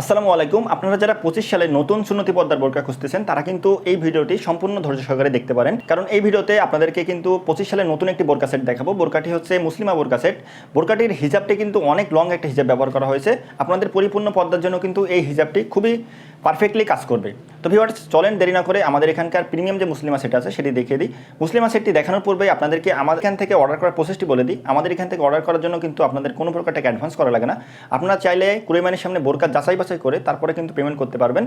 আসসালামু আলাইকুম। আপনারা যারা পঁচিশ সালে নতুন সুন্নতি পদ্মার বোরকা খুঁজতেছেন, তারা কিন্তু এই ভিডিওটি সম্পূর্ণ ধৈর্য সহকারে দেখতে পারেন। কারণ এই ভিডিওতে আপনাদেরকে কিন্তু পঁচিশ সালে নতুন একটি বোরকা সেট দেখাবো। বোরকাটি হচ্ছে মুসলিমা বোরকা সেট। বোরকাটির হিজাবটি কিন্তু অনেক লং একটা হিজাব ব্যবহার করা হয়েছে। আপনাদের পরিপূর্ণ পদ্মার জন্য কিন্তু এই হিজাবটি খুবই পারফেক্টলি কাজ করবে। তো ভিওয়ার্স চলেন দেরি না করে আমাদের এখানকার প্রিমিয়াম যে মুসলিমা সেট আছে সেটি দেখিয়ে দিই। মুসলিমা সেটটি দেখানোর পূর্বে আপনাদেরকে আমাদের এখান থেকে অর্ডার করার প্রসেসটি বলে দিই। আমাদের এখান থেকে অর্ডার করার জন্য কিন্তু আপনাদের কোনো প্রকার টাকা অ্যাডভান্স করা লাগে না। আপনারা চাইলে কুড়িমানির সামনে বোরকা যাচাই বাছাই করে তারপরে কিন্তু পেমেন্ট করতে পারবেন।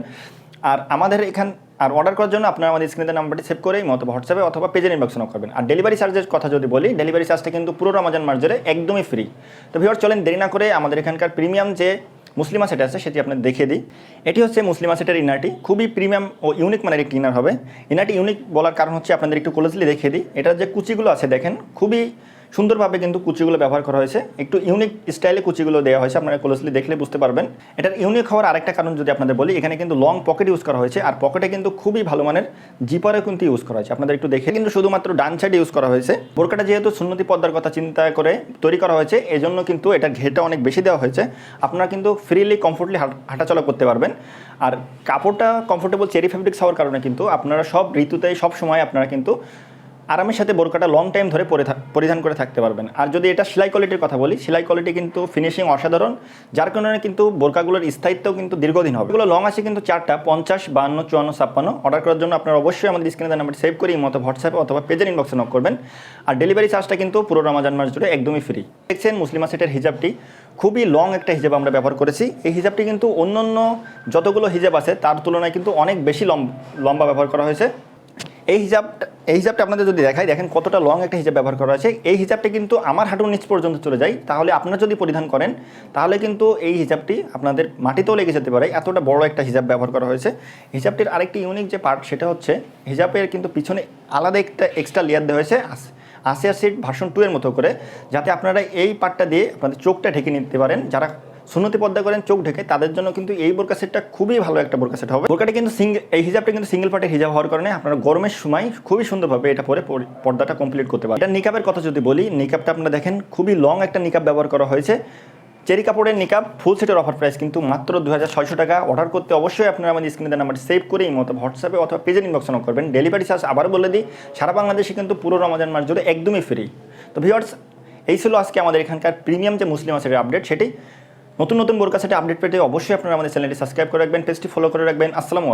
আর আমাদের এখান, আর অর্ডার করার জন্য আপনারা আমাদের স্ক্রিনের নাম্বারটি সেভ করেই মতো হোয়াটসঅ্যাপে অথবা পেজের ইনবক্স নক করবেন। আর ডেলিভারি চার্জের কথা যদি বলি ডেলিভারি চার্জটা কিন্তু পুরো রমাজান মার্জারে একদমই ফ্রি তো ভিওর চলেন দেরি না করে আমাদের এখানকার প্রিমিয়াম যে মুসলিমা সেট আছে, সেটি আপনার দেখিয়ে দিই। এটি হচ্ছে মুসলিমা সেটের ইনারটি খুবই প্রিমিয়াম ও ইউনিক মানের একটি ইনার হবে। ইনারটি ইউনিক বলার কারণ হচ্ছে আপনাদের একটু ক্লোজলি দেখিয়ে দিই। এটার যে কুচিগুলো আছে, দেখেন, খুবই সুন্দরভাবে কিন্তু কুচিগুলো ব্যবহার করা হয়েছে। একটু ইউনিক স্টাইলে কুচিগুলো দেওয়া হয়েছে, আপনারা ক্লোজলি দেখলে বুঝতে পারবেন। এটার ইউনিক হওয়ার আরেকটা কারণ যদি আপনাদের বলি, এখানে কিন্তু লং পকেট ইউজ করা হয়েছে, আর পকেটে কিন্তু খুবই ভালো মানের জিপারে কিন্তু ইউজ করা হয়েছে। আপনাদের একটু দেখে কিন্তু শুধুমাত্র ডান সাইড ইউজ করা হয়েছে। বোরকাটা যেহেতু সুন্নতি পর্দার কথা চিন্তা করে তৈরি করা হয়েছে, এজন্য কিন্তু এটা ঘেটা অনেক বেশি দেওয়া হয়েছে। আপনারা কিন্তু ফ্রিলি কমফোর্টলি হাঁটাচলা করতে পারবেন। আর কাপড়টা কমফোর্টেবল চেরি ফেব্রিক্স হওয়ার কারণে কিন্তু আপনারা সব ঋতুতে সব সময় আপনারা কিন্তু আরামের সাথে বোরকাটা লং টাইম ধরে পরে পরিধান করে থাকতে পারবেন। আর যদি এটা সেলাই কোয়ালিটির কথা বলি, সেলাই কোয়ালিটি কিন্তু ফিনিশিং অসাধারণ, যার কারণে কিন্তু বোরকাগুলোর স্থায়িত্বও কিন্তু দীর্ঘদিন হবে। এগুলো লং আছে কিন্তু চারটা, পঞ্চাশ, বান্ন, চুয়ান্ন, ছাপ্পান্ন। অর্ডার করার জন্য আপনারা অবশ্যই আমাদের স্ক্রিনে নাম্বার সেভ করে মতো হোয়াটসঅ্যাপে অথবা পেজের ইনবক্সে নক করবেন। আর ডেলিভারি চার্জটা কিন্তু পুরো রমাজান মাস জুড়ে একদমই ফ্রি দেখছেন মুসলিমা সেটের হিজাবটি? খুবই লং একটা হিজাব আমরা ব্যবহার করেছি। এই হিজাবটি কিন্তু অন্য অন্য যতগুলো হিজাব আছে, তার তুলনায় কিন্তু অনেক বেশি লম- লম্বা ব্যবহার করা হয়েছে। এই হিজাবটা এই হিসাবটা আপনাদের যদি দেখাই, দেখেন কতটা লং একটা হিসাব ব্যবহার করা হয়েছে। এই হিজাবটা কিন্তু আমার হাঁটুর নিচ পর্যন্ত চলে যায়। তাহলে আপনারা যদি পরিধান করেন, তাহলে কিন্তু এই হিসাবটি আপনাদের মাটিতেও লেগে যেতে পারে। এতটা বড় একটা হিসাব ব্যবহার করা হয়েছে। হিসাবটির আরেকটি ইউনিক যে পার্ট সেটা হচ্ছে হিজাবের কিন্তু পিছনে আলাদা একটা এক্সট্রা লেয়ার দেওয়া হয়েছে, আস- আসিয়া সিট ভার্সন টু এর মতো করে। যাতে আপনারা এই পার্টটা দিয়ে আপনাদের চোখটা ঢেকে নিতে পারেন। যারা সুন্নতি পর্দা করেন, চোখ ঢেকে, তাদের জন্য কিন্তু এই বোরকা সেটটা খুবই ভালো একটা বোরকা সেট হবে। বোরকাটা কিন্তু সিঙ্গেল এই হিজাবটা কিন্তু সিঙ্গেল পার্টের হিজাব হওয়ার কারণে আপনারা গরমের সময় খুবই সুন্দরভাবে এটা পরে পর্দাটা কমপ্লিট করতে পারেন এটা নিকাবের কথা যদি বলি নিকাবটা আপনারা দেখেন, খুবই লং একটা নিকাব ব্যবহার করা হয়েছে। চেরি কাপড়ের নিকাব ফুল সেটের অফার প্রাইস কিন্তু মাত্র দু হাজার ছয়শো টাকা। অর্ডার করতে অবশ্যই আপনারা আমাদের স্ক্রিনে নাম্বার সেভ করে এই মতো হোয়াটসঅ্যাপে অথবা পেজের ইনবক্স করবেন। ডেলিভারি চার্জ আবার বলে দিই, সারা বাংলাদেশে কিন্তু পুরো রমাজান মাস জুড়ে একদমই ফ্রি তো ভিওয়ার্স এই ছিল আজকে আমাদের এখানকার প্রিমিয়াম যে মুসলিম আছে আপডেট সেটি নতুন নতুন বোরকা সাথে আপডেট পেতে অবশ্যই আপনারা আমাদের চ্যানেলটি সাবস্ক্রাইব করে রাখবেন, পেজটি ফলো করে রাখবেন। আসসালামু